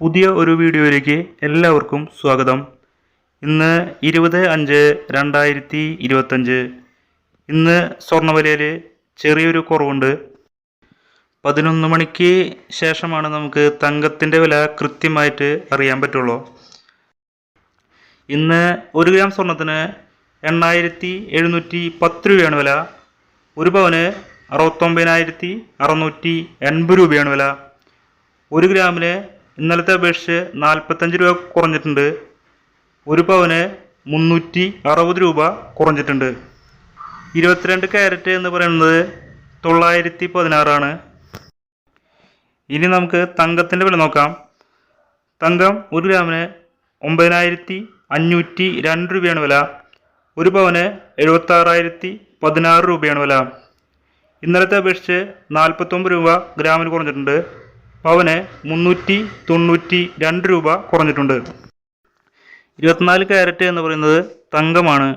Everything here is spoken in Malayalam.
പുതിയ ഒരു വീഡിയോയിലേക്ക് എല്ലാവർക്കും സ്വാഗതം. ഇന്ന് ഇരുപത് അഞ്ച് രണ്ടായിരത്തി ഇരുപത്തഞ്ച്. ഇന്ന് സ്വർണവിലയിൽ ചെറിയൊരു കുറവുണ്ട്. പതിനൊന്ന് മണിക്ക് ശേഷമാണ് നമുക്ക് തങ്കത്തിന്റെ വില കൃത്യമായിട്ട് അറിയാൻ പറ്റുള്ളൂ. ഇന്ന് ഒരു ഗ്രാം സ്വർണത്തിന് എണ്ണായിരത്തി എഴുന്നൂറ്റി പത്ത് രൂപയാണ് വില. ഒരു പവന് അറുപത്തൊമ്പതിനായിരത്തി അറുന്നൂറ്റി എൺപത് രൂപയാണ് വില. ഒരു ഗ്രാമിന് ഇന്നലത്തെ അപേക്ഷിച്ച് നാൽപ്പത്തഞ്ച് രൂപ കുറഞ്ഞിട്ടുണ്ട്. ഒരു പവന് മുന്നൂറ്റി അറുപത് രൂപ കുറഞ്ഞിട്ടുണ്ട്. ഇരുപത്തിരണ്ട് ക്യാരറ്റ് എന്ന് പറയുന്നത് തൊള്ളായിരത്തി പതിനാറാണ്. ഇനി നമുക്ക് തങ്കത്തിന്റെ വില നോക്കാം. തങ്കം ഒരു ഗ്രാമിന് ഒമ്പതിനായിരത്തി അഞ്ഞൂറ്റി രണ്ട് രൂപയാണ് വില. ഒരു പവന് എഴുപത്താറായിരത്തി പതിനാറ് രൂപയാണ് വില. ഇന്നലത്തെ അപേക്ഷിച്ച് നാൽപ്പത്തൊമ്പത് രൂപ ഗ്രാമിന് കുറഞ്ഞിട്ടുണ്ട്. പവന് മുന്നൂറ്റി തൊണ്ണൂറ്റി രണ്ട് രൂപ കുറഞ്ഞിട്ടുണ്ട്. ഇരുപത്തിനാല് ക്യാരറ്റ് എന്ന് പറയുന്നത് തങ്കമാണ്.